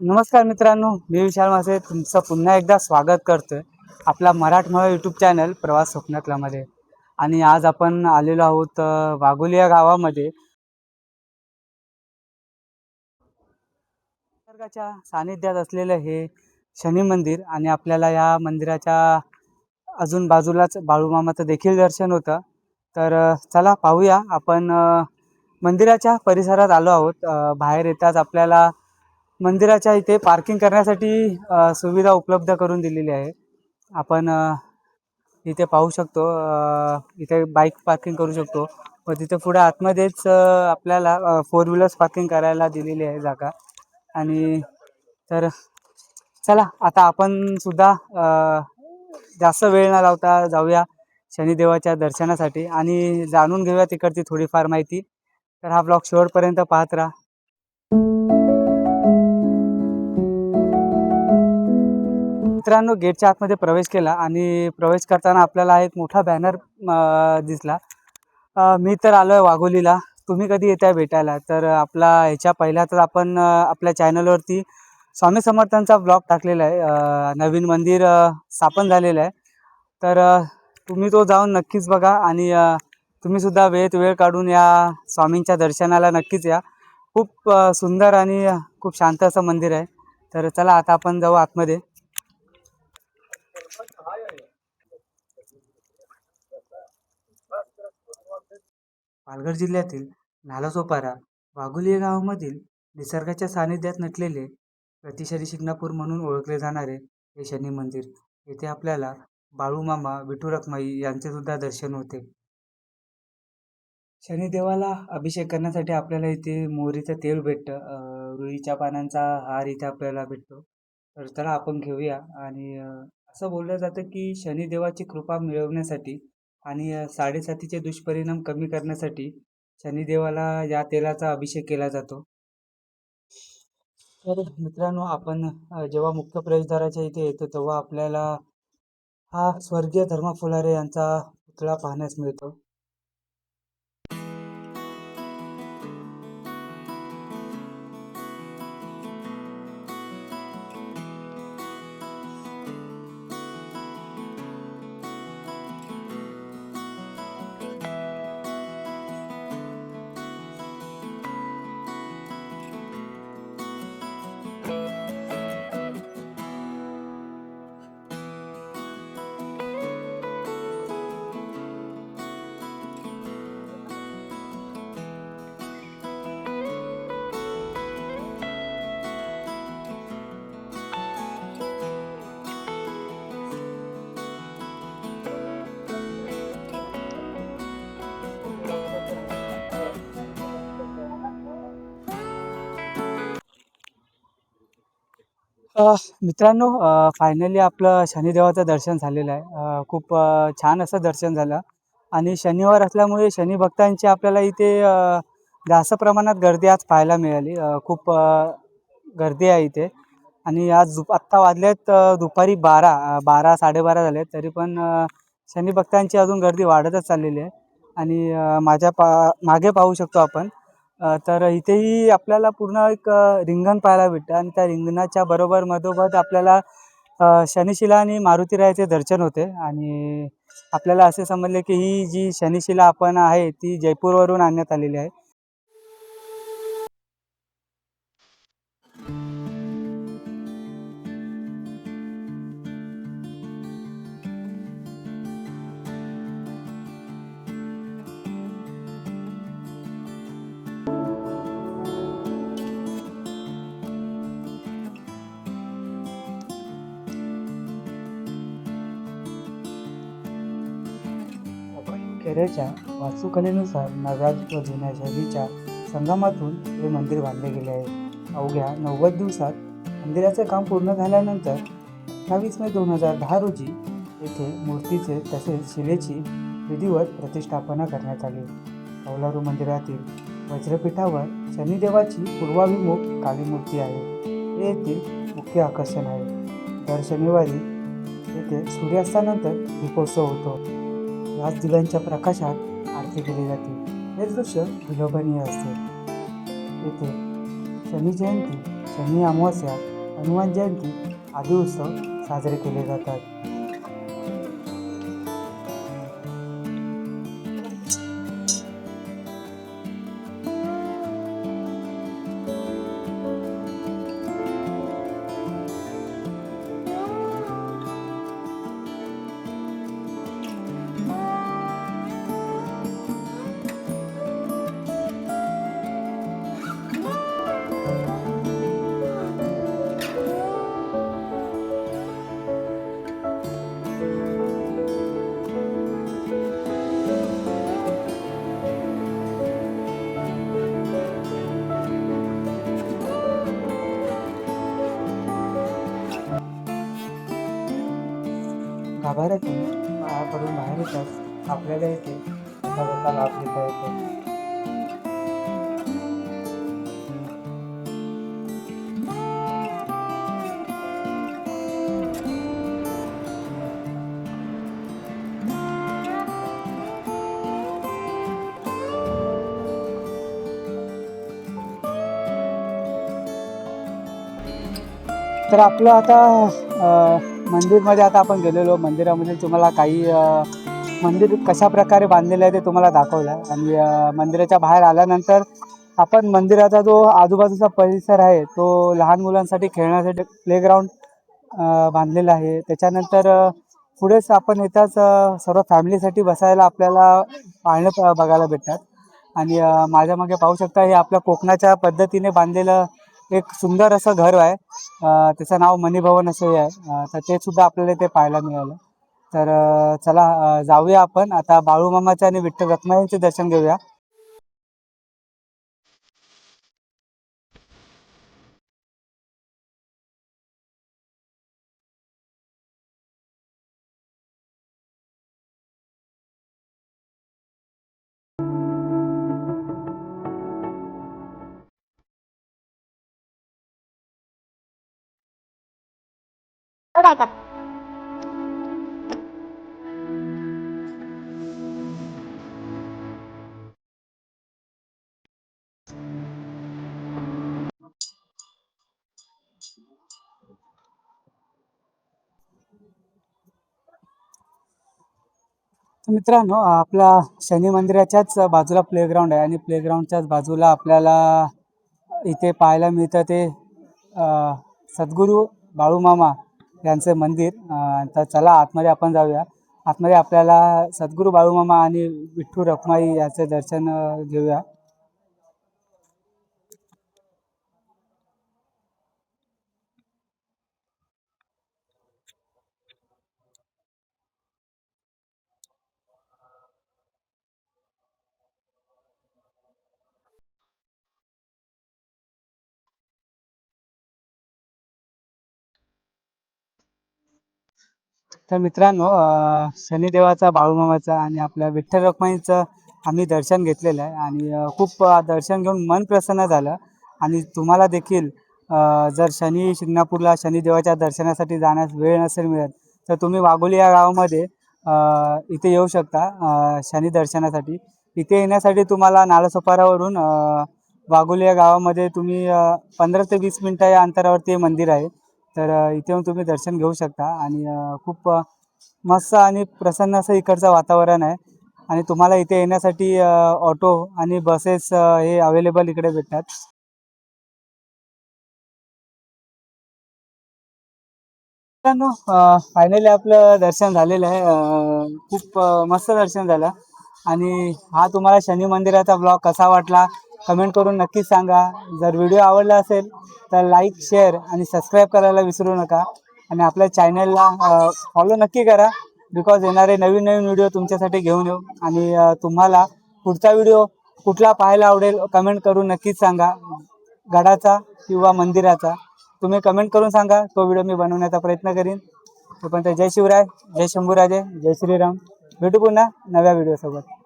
नमस्कार मित्रांनो मी विशाल मासे. तुमचं पुन्हा एकदा स्वागत करतोय आपला मराठमोळा यूट्यूब चॅनल प्रवास स्वप्नातलामध्ये. आणि आज आपण आलेलो आहोत अ, वाघोली या गावामध्ये. निसर्गाच्या सानिध्यात असलेलं हे शनी मंदिर आणि आपल्याला या मंदिराच्या अजून बाजूलाच बाळूमामाचं देखील दर्शन होतं. तर चला पाहूया. आपण मंदिराच्या परिसरात आलो आहोत. बाहेर येताच आपल्याला मंदिराच्या इथे पार्किंग करण्यासाठी सुविधा उपलब्ध करून दिलेली आहे. आपण इथे पाहू शकतो इथे बाईक पार्किंग करू शकतो. व तिथे पुढे आतमध्येच आपल्याला फोर व्हीलर्स पार्किंग करायला दिलेली आहे जागा. आणि तर चला आता आपण सुद्धा जास्त वेळ न लावता जाऊया शनिदेवाच्या दर्शनासाठी. आणि जाणून घेऊया तिकडची थोडीफार माहिती. तर हा ब्लॉग शेवटपर्यंत पाहत राहा. मित्रांनो गेटच्या आतमध्ये प्रवेश केला आणि प्रवेश करताना आपल्याला एक मोठा बॅनर दिसला. मी तर आलो आहे वाघोलीला. तुम्ही कधी येताय भेटायला? तर आपला ह्याच्या पहिल्या तर आपण आपल्या चॅनलवरती स्वामी समर्थांचा ब्लॉग टाकलेला आहे. नवीन मंदिर स्थापन झालेलं आहे. तर तुम्ही तो जाऊन नक्कीच बघा आणि तुम्हीसुद्धा तुम्ही सुद्धा वेळेत वेळ काढून या स्वामींच्या दर्शनाला नक्कीच या. खूप सुंदर आणि खूप शांत असं मंदिर आहे. तर चला आता आपण जाऊ आतमध्ये. पालघर जिल्ह्यातील नालासोपारा वाघोली या गावामधील निसर्गाच्या सानिध्यात नटलेले प्रतिशरी शिंगणापूर म्हणून ओळखले जाणारे हे शनी मंदिर. येथे आपल्याला बाळूमामा विठू रखमाई यांचे सुद्धा दर्शन होते. शनिदेवाला अभिषेक करण्यासाठी आपल्याला इथे मोहरीचं तेल भेटतं. रुईच्या पानांचा हार इथे आपल्याला भेटतो. तर चला आपण घेऊया आणि असं बोललं जातं की शनिदेवाची कृपा मिळवण्यासाठी आणि साडेसातीचे दुष्परिणाम कमी करण्यासाठी शनिदेवाला या तेलाचा अभिषेक केला जातो. तर मित्रांनो आपण जेव्हा मुख्य प्रवेशद्वाराच्या इथे येतो तेव्हा आपल्याला हा स्वर्गीय धर्मा फुलारे यांचा पुतळा पाहण्यास मिळतो. मित्रांनो फायनली आपलं शनिदेवाचं दर्शन झालेलं आहे. खूप छान असं दर्शन झालं. आणि शनिवार असल्यामुळे शनी भक्तांची आपल्याला इथे जास्त प्रमाणात गर्दी आज पाहायला मिळाली. खूप गर्दी आहे इथे. आणि आज दुप आत्ता वाजलेत दुपारी बारा बारा साडेबारा झाले तरी पण शनिभक्तांची शनी भक्तांची अजून गर्दी वाढतच चाललेली आहे. आणि माझ्या पा मागे पाहू शकतो आपण. तर इथेही आपल्याला पूर्ण एक रिंगण पाहायला भेटतं आणि त्या रिंगणाच्या बरोबर मधोमध आपल्याला शनिशिला आणि मारुतीरायाचे दर्शन होते. आणि आपल्याला असे समजले की ही जी शनिशिला आपण आहे ती जयपूरवरून आणण्यात आलेली आहे. केरळच्या वास्तुकलेनुसार नगराज व जुन्या शैलीच्या संगमातून हे मंदिर बांधले गेले आहे. अवघ्या नव्वद दिवसात मंदिराचे काम पूर्ण झाल्यानंतर अठ्ठावीस मे दोन हजार दहा रोजी येथे मूर्तीचे तसेच शिलेची विधिवत प्रतिष्ठापना करण्यात आली. कौलारू मंदिरातील वज्रपीठावर शनिदेवाची पूर्वाभिमुख काली मूर्ती आहे. हे येथील मुख्य आकर्षण आहे. दर शनिवारी येथे सूर्यास्तानंतर दीपोत्सव होतो. याच दिव्यांच्या प्रकाशात आरती केली जाते. हे दृश्य विलोभनीय असते. येथे शनी जयंती शनी अमावस्या हनुमान जयंती आदी उत्सव साजरे केले जातात. गाभाऱ्यातून पाया पडून बाहेर येताच आपल्याला येथे सर्वांचा लाभ घेता येतो. तर आपलं आता मंदिरमध्ये आता आपण गेलेलो. मंदिरामध्ये तुम्हाला काही मंदिर कशा प्रकारे बांधलेलं आहे ते तुम्हाला दाखवलं. आहे आणि मंदिराच्या बाहेर आल्यानंतर आपण मंदिराचा जो आजूबाजूचा परिसर आहे तो लहान मुलांसाठी खेळण्यासाठी प्लेग्राऊंड बांधलेला आहे. त्याच्यानंतर पुढेच आपण येताच सर्व फॅमिलीसाठी बसायला आपल्याला पाळणं बघायला भेटतात. आणि माझ्या मागे पाहू शकता हे आपल्या कोकणाच्या पद्धतीने बांधलेलं एक सुंदर असं घर आहे. त्याचं नाव मणिभवन असं आहे. तर ते सुद्धा आपल्याला ते पाहायला मिळालं. तर चला जाऊया आपण. आता बाळूमामाचे आणि विठ्ठल रखुमाईचे दर्शन घेऊया. तर मित्रांनो आपला शनी मंदिराच्याच बाजूला प्लेग्राऊंड आहे आणि प्लेग्राऊंडच्याच बाजूला आपल्याला इथे पाहायला मिळतं ते सद्गुरू बाळूमामा. यांचे मंदिर. तर चला आतमध्ये आपण जाऊया. आतमध्ये आपल्याला सद्गुरू बाळूमामा आणि विठ्ठू रखुमाई याचे दर्शन घेऊया. तर मित्रांनो शनिदेवाचा बाळूमामाचा आणि आपल्या विठ्ठल रखुमाईचं आम्ही दर्शन घेतलेलं आहे. आणि खूप दर्शन घेऊन मन प्रसन्न झालं. आणि तुम्हाला देखील जर शनी शिंगणापूरला शनिदेवाच्या दर्शनासाठी जाण्यास वेळ नसेल मिळत तर तुम्ही वाघोली या गावामध्ये इथे येऊ शकता शनी दर्शनासाठी. इथे येण्यासाठी तुम्हाला नालासोपारावरून अ, वाघोली या गावामध्ये तुम्ही पंधरा ते वीस मिनटं या अंतरावरती हे मंदिर आहे. तर इथे येऊन तुम्ही दर्शन घेऊ शकता आणि खूप मस्त आणि प्रसन्न असं इकडचं वातावरण आहे. आणि तुम्हाला इथे येण्यासाठी ऑटो आणि बसेस हे अवेलेबल इकडे भेटतात. मित्रांनो फायनली आपलं दर्शन झालेलं आहे. खूप मस्त दर्शन झालं. आणि हा तुम्हाला शनी मंदिराचा ब्लॉग कसा वाटला? कमेंट करून नक्कीच सांगा. जर व्हिडिओ आवडला असेल तर लाईक शेअर आणि सबस्क्राईब करायला विसरू नका. आणि आपल्या चॅनलला फॉलो नक्की करा. बिकॉज येणारे नवीन नवीन व्हिडिओ तुमच्यासाठी घेऊन येऊ. आणि तुम्हाला पुढचा व्हिडिओ कुठला पाहायला आवडेल कमेंट करून नक्कीच सांगा. गडाचा किंवा मंदिराचा. तुम्ही कमेंट करून सांगा. तो व्हिडिओ मी बनवण्याचा प्रयत्न करीन. तोपर्यंत जय शिवराय जय शंभूराजे जय श्रीराम. भेटू पुन्हा नव्या व्हिडिओसोबत